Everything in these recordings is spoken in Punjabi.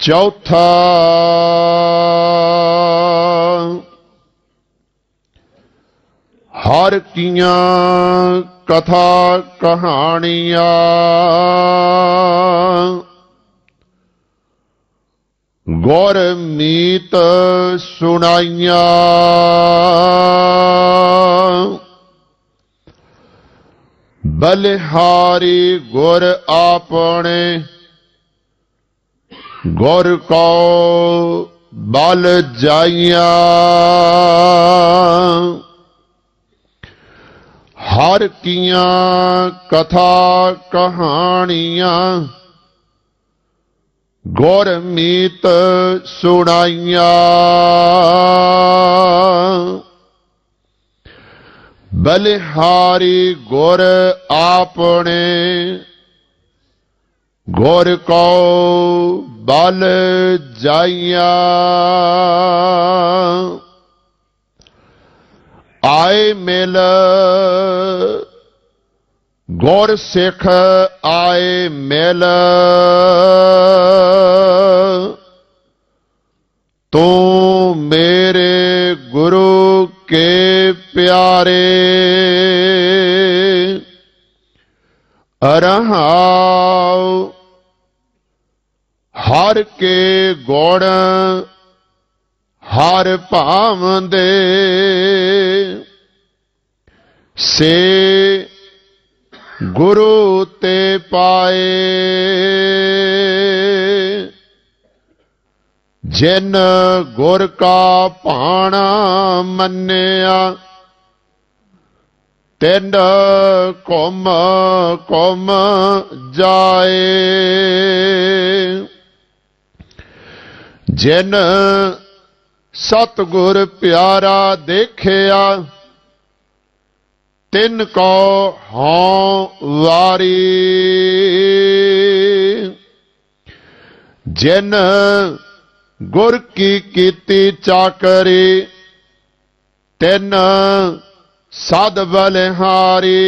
ਚੌਥਾ ਹਰ ਕੀਆਂ ਕਥਾ ਕਹਾਣੀਆਂ ਗੁਰਮੀਤ ਸੁਣਾਈਆਂ ਬਲਿਹਾਰੀ ਗੁਰ ਆਪਣੇ ਗੁਰ ਕੋ ਬਲ ਜਾਈਆ। ਹਰ ਕੀਆਂ ਕਥਾ ਕਹਾਣੀਆਂ ਗੁਰ ਮੀਤ ਸੁਣਾਈਆਂ। ਬਲਿਹਾਰੀ ਗੁਰ ਆਪਣੇ, ਗੁਰ ਕੋ ਬਲ ਜਾਈਆਂ ਆਏ ਮਿਲ ਗੁਰ ਸਿੱਖ ਆਏ ਮਿਲ ਤੂੰ ਮੇਰੇ ਗੁਰੂ ਕੇ ਪਿਆਰੇ ਅਰਹਾਉ ਹਰ ਕੇ ਗੁਣ ਹਰ ਭਾਵੰਦੇ ਸੇ ਗੁਰੂ ਤੇ ਪਾਏ ਜਿਨ ਗੁਰ ਕਾ ਭਾਣਾ ਮੰਨਿਆ ਤਿੰਨ ਕੁਮ ਕੁਮ ਜਾਏ ਜਿਨ ਸਤਗੁਰ ਪਿਆਰਾ ਦੇਖਿਆ, ਤਿੰਨ ਕੋ ਹਉ ਵਾਰੀ। ਜਿਨ ਗੁਰ ਕੀ ਕੀਤੀ ਚਾਕਰੀ, ਤਿੰਨ ਸਦ ਬਲਿਹਾਰੀ।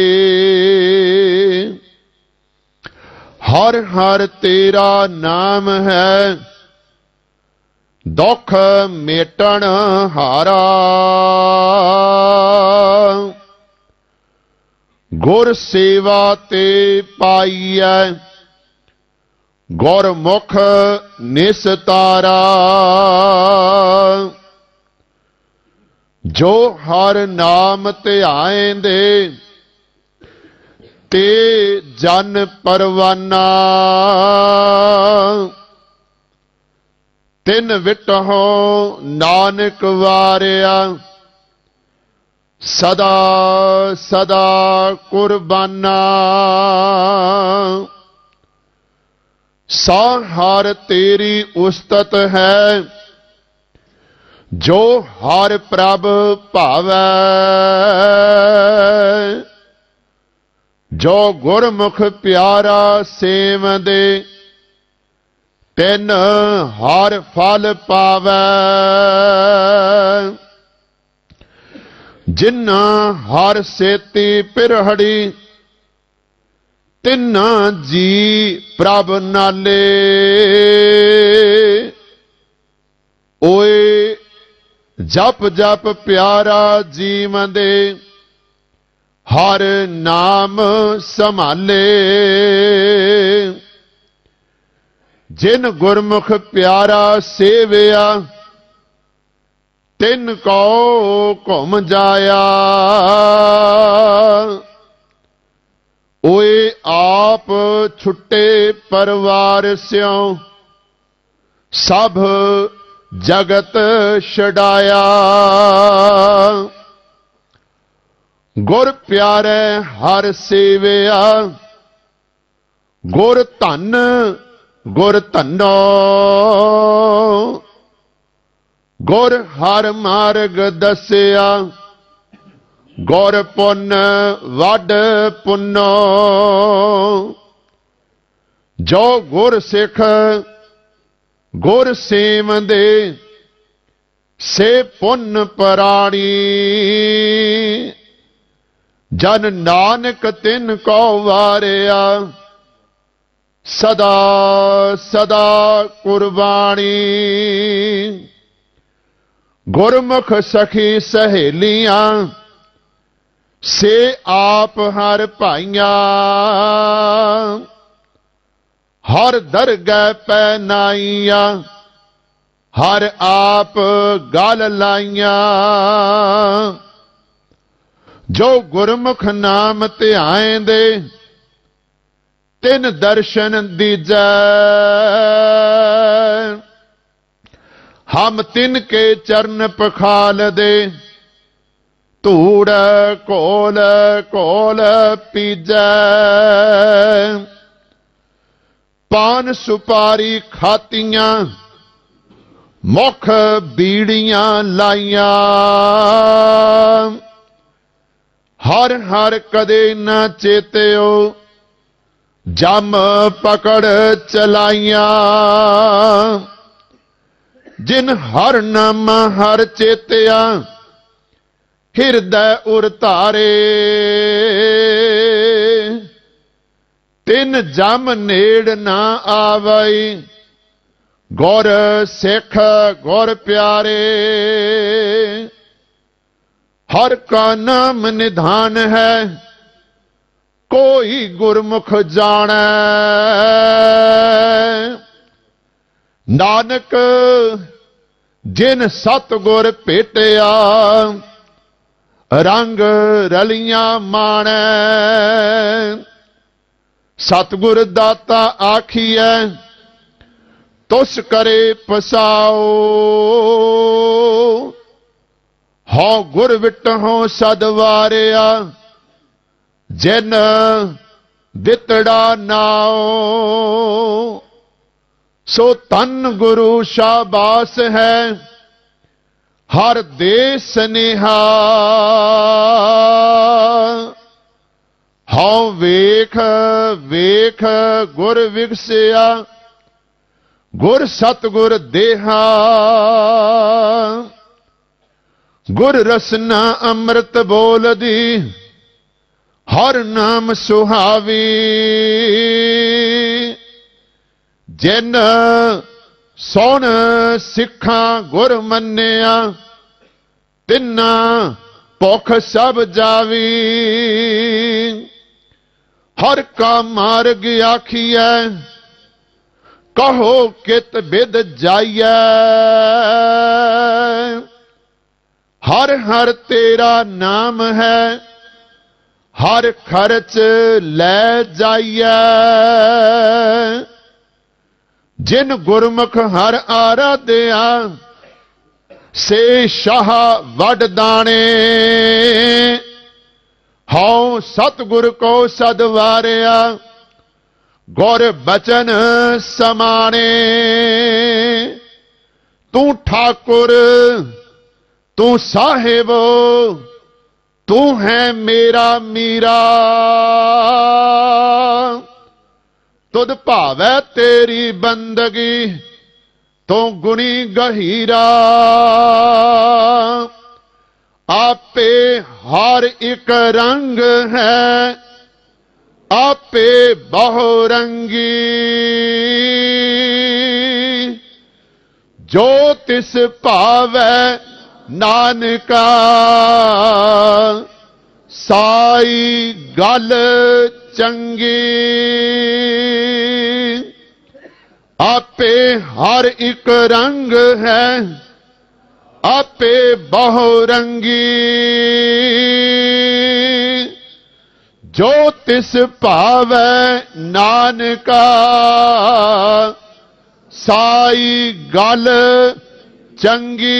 ਹਰ ਹਰ ਤੇਰਾ ਨਾਮ ਹੈ ਦੁੱਖ ਮੇਟਣ ਹਾਰਾ। ਗੁਰ ਸੇਵਾ ਤੇ ਪਾਈਐ, ਗੁਰਮੁਖ ਨਿਸਤਾਰਾ ਜੋ ਹਰ ਨਾਮ ਧਿਆਏਂਦੇ, ਤੇ ਜਨ ਪਰਵਾਨਾ। ਤਿੰਨ ਵਿਟਹੁ ਨਾਨਕ ਵਾਰਿਆ। ਸਦਾ ਸਦਾ ਕੁਰਬਾਨਾ। ਸਾ ਹਰ ਤੇਰੀ ਉਸਤਤ ਹੈ। ਜੋ ਹਰ ਪ੍ਰਭ ਭਾਵੈ। ਜੋ ਗੁਰਮੁਖ ਪਿਆਰਾ ਸੇਵਦੇ ਤਿੰਨ ਹਰ ਫਲ ਪਾਵੈ। ਜਿਨ੍ਹਾਂ ਹਰ ਸੇਤੀ ਪਿਰਹੜੀ, ਤਿੰਨ ਜੀ ਪ੍ਰਭ ਨਾਲੇ। ਓਏ ਜਪ ਜਪ ਪਿਆਰਾ ਜੀਵਨ ਦੇ, ਹਰ ਨਾਮ ਸੰਭਾਲੇ। ਜਿਨ ਗੁਰਮੁਖ ਪਿਆਰਾ ਸੇਵਿਆ, ਤਿੰਨ ਕੋ ਘੁਮ ਜਾਇਆ। ਓਏ ਆਪ ਛੁੱਟੇ ਪਰਵਾਰ ਸਿਉ, ਸਭ ਜਗਤ ਛਡਾਇਆ। ਗੁਰ ਪਿਆਰੇ ਹਰ ਸੇਵਿਆ, ਗੁਰ ਧੰਨ ਗੁਰ ਧੰਨੋ ਗੁਰ ਹਰ ਮਾਰਗ ਦੱਸਿਆ। ਗੁਰ ਪੁੰਨ ਵੱਡ ਪੁੰਨੋ। ਜੋ ਗੁਰ ਸਿੱਖ, ਗੁਰ ਸੇਵੰਦੇ, ਸੇ ਪੁੰਨ ਪਰਾਣੀ। ਜਨ ਨਾਨਕ ਤਿਨ ਕੋ ਵਾਰਿਆ। ਸਦਾ ਸਦਾ ਕੁਰਬਾਨੀ। ਗੁਰਮੁਖ ਸਖੀ ਸਹੇਲੀਆਂ, ਸੇ ਆਪ ਹਰ ਭਾਈਆਂ। ਹਰ ਦਰਗਹਿ ਪੈ ਨਾਈਆਂ, ਹਰ ਆਪ ਗਲ ਲਾਈਆਂ। ਜੋ ਗੁਰਮੁਖ ਨਾਮ ਧਿਆਏਂਦੇ ਤਿੰਨ ਦਰਸ਼ਨ ਦੀ ਜੈ ਹਮ ਤਿਨ ਕੇ ਚਰਨ ਪਖਾਲ ਦੇ। ਧੂੜ ਕੋਲ ਕੋਲ ਪੀਜੈ। ਪਾਨ ਸੁਪਾਰੀ ਖਾਤੀਆਂ, ਮੁਖ ਬੀੜੀਆਂ ਲਾਈਆਂ। ਹਰ ਹਰ ਕਦੇ ਨਾ ਚੇਤਿਓ ਜਮ ਪਕੜ ਚਲਾਈਆਂ। ਜਿਨ ਹਰ ਨਾਮ ਹਰ ਚੇਤਿਆ, ਹਿਰਦੈ ਉਰ ਧਾਰੇ। ਤਿਨ ਜਮ ਨੇੜ ਨਾ ਆਵਈ, ਗੁਰ ਸਿੱਖ ਗੁਰ ਪਿਆਰੇ। ਹਰ ਕਾ ਨਾਮ ਨਿਧਾਨ ਹੈ ਕੋਈ ਗੁਰਮੁਖ ਜਾਣੈ। ਨਾਨਕ, ਜਿਨ ਸਤ ਗੁਰ ਭੇਟਿਆ, ਰੰਗ ਰਲੀਆਂ ਮਾਣੈ। ਸਤਗੁਰ ਦਾਤਾ ਆਖੀਐ, ਤੁਸ ਕਰੇ ਪਸਾਓ। ਹਉ ਗੁਰ ਵਿਟਹੁ ਸਦ ਵਾਰਿਆ ਜਿਨ ਦਿੱਤੜਾ ਨਾਓ ਸੋ ਤਨ ਗੁਰੂ ਸ਼ਾਬਾਸ ਹੈ, ਹਰ ਦੇ ਸਨੇਹਾ ਹਉ ਵੇਖ ਵੇਖ ਗੁਰ ਵਿਗਸਿਆ, ਗੁਰ ਸਤਗੁਰ ਦੇਹਾ। ਗੁਰ ਰਸਨਾ ਅੰਮ੍ਰਿਤ ਬੋਲਦੀ ਹਰ ਨਾਮ ਸੁਹਾਵੀ। ਜਿਨ ਸੋਣ ਸਿੱਖਾਂ ਗੁਰ ਮੰਨਿਆ, ਤਿੰਨਾ ਭੁਖ ਸਭ ਜਾਵੀ। ਹਰ ਕਾ ਮਾਰਗ ਆਖੀਐ, ਕਹੋ ਕਿਤ ਬਿਦ ਜਾਈਐ। ਹਰ ਹਰ ਤੇਰਾ ਨਾਮ ਹੈ ਹਰ ਖਰਚ ਲੈ ਜਾਈਐ। ਜਿਨ ਗੁਰਮੁਖ ਹਰ ਆਰਾਧਿਆ, ਸੇ ਸ਼ਾਹ ਵੱਡ ਦਾਣੇ। ਹਉ ਸਤਗੁਰ ਕੋ ਸਦ ਵਾਰਿਆ, ਗੁਰ ਬਚਨ ਸਮਾਣੇ। ਤੂੰ ਠਾਕੁਰ, ਤੂੰ ਸਾਹਿਬ ਤੂੰ ਹੈ ਮੇਰਾ ਮੀਰਾ। ਤੁਧ ਭਾਵੈ ਤੇਰੀ ਬੰਦਗੀ ਤੂੰ ਗੁਣੀ ਗਹੀਰਾ। ਆਪੇ ਹਰ ਇੱਕ ਰੰਗ ਹੈ, ਆਪੇ ਬਹੁ ਰੰਗੀ ਜੋ ਤਿਸ ਭਾਵੈ ਨਾਨਕਾ। ਸਾਈ ਗੱਲ ਚੰਗੀ। ਆਪੇ ਹਰ ਇੱਕ ਰੰਗ ਹੈ, ਆਪੇ ਬਹੁ ਰੰਗੀ। ਜੋ ਤਿਸ ਭਾਵੈ ਨਾਨਕਾ, ਸਾਈ ਗੱਲ ਚੰਗੀ।